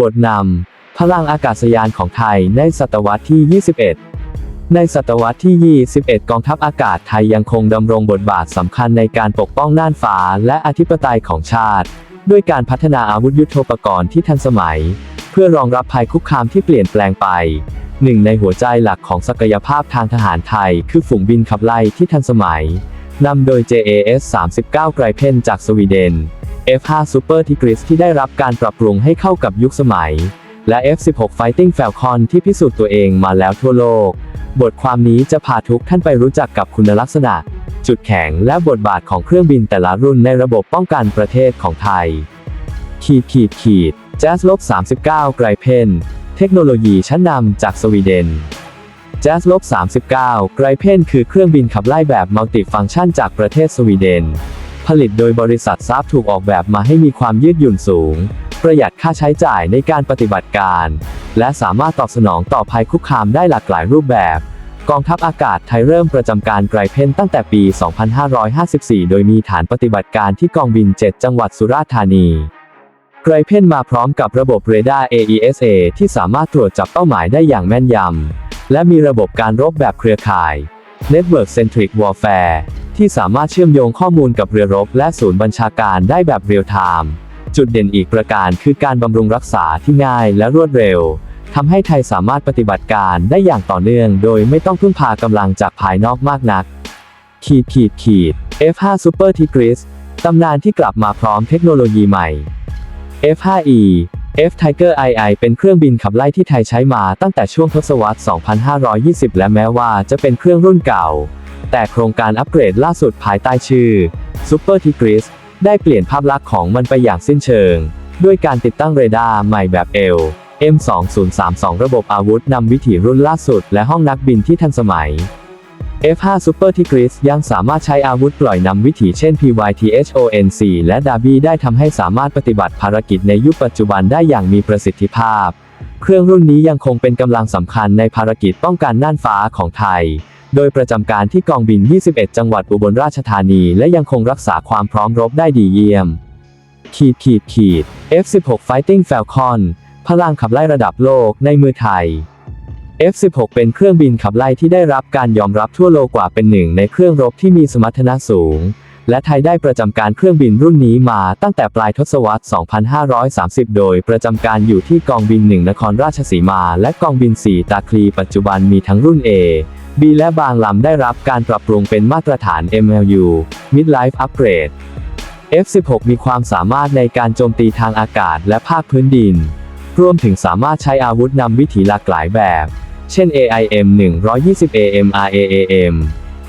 บทนำ พลังอากาศยานของไทยในศตวรรษที่ 21 ในศตวรรษที่ 21 กองทัพอากาศไทยยังคงดำรงบทบาทสำคัญในการปกป้องน่านฟ้าและอธิปไตยของชาติ ด้วยการพัฒนาอาวุธยุโทโธปกรณ์ที่ทันสมัย เพื่อรองรับภัยคุกคามที่เปลี่ยนแปลงไปหนึ่งในหัวใจหลักของศักยภาพทางทหารไทย คือฝูงบินขับไล่ที่ทันสมัยนำโดย JAS 39 ไกรเพนจากสวีเดน F5 Super Tigris ที่ได้รับการปรับปรุงให้เข้ากับยุคสมัย และ F16 Fighting Falcon ที่พิสูจน์ตัวเองมาแล้วทั่วโลก บทความนี้จะพาทุกท่านไปรู้จักกับคุณลักษณะ จุดแข็งและบทบาทของเครื่องบินแต่ละรุ่นในระบบป้องกันประเทศของไทย ขีดขีดขีด Jazz ลบ39 ไกรเพนเทคโนโลยีชั้นนำจากสวีเดน Jazz ลบ39ไกรเพนคือเครื่องบินขับไล่แบบมัลติฟังก์ชันจากประเทศสวีเดน ผลิตโดยบริษัทซาบถูกออกแบบมาให้มีความยืดหยุ่นสูง ประหยัดค่าใช้จ่ายในการปฏิบัติการ และสามารถตอบสนองต่อภัยคุกคามได้หลากหลายรูปแบบ กองทัพอากาศไทยเริ่มประจำการไกรเพนตั้งแต่ปี 2554 โดยมีฐานปฏิบัติการที่กองบิน 7 จังหวัดสุราษฎร์ธานีไกรเพนมาพร้อมกับระบบเรดาร์ AESA ที่สามารถตรวจจับเป้าหมายได้อย่างแม่นยำ และมีระบบการรบแบบเครือข่าย Network Centric Warfare ที่สามารถเชื่อมโยงข้อมูลกับเรือรบและศูนย์บัญชาการได้แบบเรียลไทม์จุดเด่นอีกประการคือการบำรุงรักษาที่ง่ายและรวดเร็วทำให้ไทยสามารถปฏิบัติการได้อย่างต่อเนื่องโดยไม่ต้องพึ่งพากำลังจากภายนอกมากนัก ขีดขีดขีด F5 Super Tigris ตำนานที่กลับมาพร้อมเทคโนโลยีใหม่ F5E F Tiger II เป็นเครื่องบินขับไล่ที่ไทยใช้มาตั้งแต่ช่วงทศวรรษ 2520 และแม้ว่าจะเป็นเครื่องรุ่นเก่า แต่โครงการอัปเกรดล่าสุดภายใต้ชื่อ Super Tigris ได้เปลี่ยนภาพลักษณ์ของมันไปอย่างสิ้นเชิง ด้วยการติดตั้งเรดาร์ใหม่แบบ L M2032 ระบบอาวุธนำวิถีรุ่นล่าสุด และห้องนักบินที่ทันสมัย F5 Super Tigris ยังสามารถใช้อาวุธปล่อยนำวิถีเช่น PYTHON4 และ Darby ได้ทำให้สามารถปฏิบัติภารกิจในยุคปัจจุบันได้อย่างมีประสิทธิภาพ เครื่องรุ่นนี้ยังคงเป็นกำลังสำคัญในภารกิจป้องกันน่านฟ้าของไทย โดยประจำการที่กองบิน 21 จังหวัดอุบลราชธานี และยังคงรักษาความพร้อมรบได้ดีเยี่ยม ขีดขีดขีด F16 Fighting Falcon พลังขับไล่ระดับโลกในมือไทย F16 เป็นเครื่องบินขับไล่ที่ได้รับการยอมรับทั่วโลกกว่าเป็นหนึ่งในเครื่องรบที่มีสมรรถนะสูง และไทยได้ประจำการเครื่องบินรุ่นนี้มาตั้งแต่ปลายทศวรรษ 2530 โดยประจำการอยู่ที่กองบิน 1 นครราชสีมา และกองบิน 4 ตาคลีปัจจุบันมีทั้งรุ่น A B และบางลำได้รับการปรับปรุงเป็นมาตรฐาน MLU Midlife Upgrade F16 มีความสามารถในการโจมตีทางอากาศและภาคพื้นดิน รวมถึงสามารถใช้อาวุธนำวิถีหลากหลายแบบ เช่น AIM 120 AM RAAM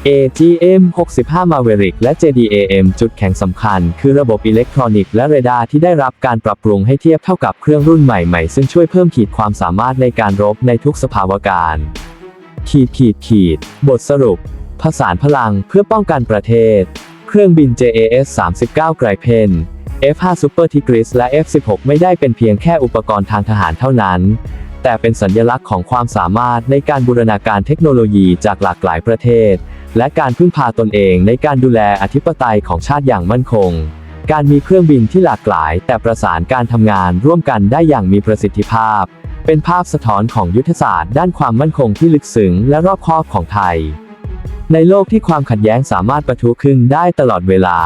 AGM 65 Maverick และ JDAM จุดแข็งสำคัญ คือระบบอิเล็กทรอนิกส์และเรดาร์ที่ได้รับการปรับปรุงให้เทียบเท่ากับเครื่องรุ่นใหม่ๆ ซึ่งช่วยเพิ่มขีดความสามารถในการรบในทุกสภาวะการณ์ ขีดขีดขีด บทสรุป ผสานพลังเพื่อป้องกันประเทศ เครื่องบิน JAS 39 ไกรเพน F5 Super Tigris และ F16 ไม่ได้เป็นเพียงแค่อุปกรณ์ทางทหารเท่านั้น แต่เป็นสัญลักษณ์ของความสามารถในการบูรณาการเทคโนโลยีจากหลากหลายประเทศ และการพึ่งพาตนเองในการดูแลอธิปไตยของชาติอย่างมั่นคง การมีเครื่องบินที่หลากหลาย แต่ประสานการทำงานร่วมกันได้อย่างมีประสิทธิภาพ เป็นภาพสะท้อนของยุทธศาสตร์ด้านความมั่นคงที่ลึกซึ้งและรอบคอบของไทย ในโลกที่ความขัดแย้งสามารถประทุขึ้นได้ตลอดเวลา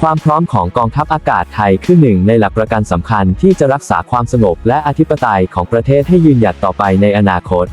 ความพร้อมของกองทัพอากาศไทยคือหนึ่งในหลักประกันสำคัญที่จะรักษาความสงบและอธิปไตยของประเทศให้ยืนหยัดต่อไปในอนาคต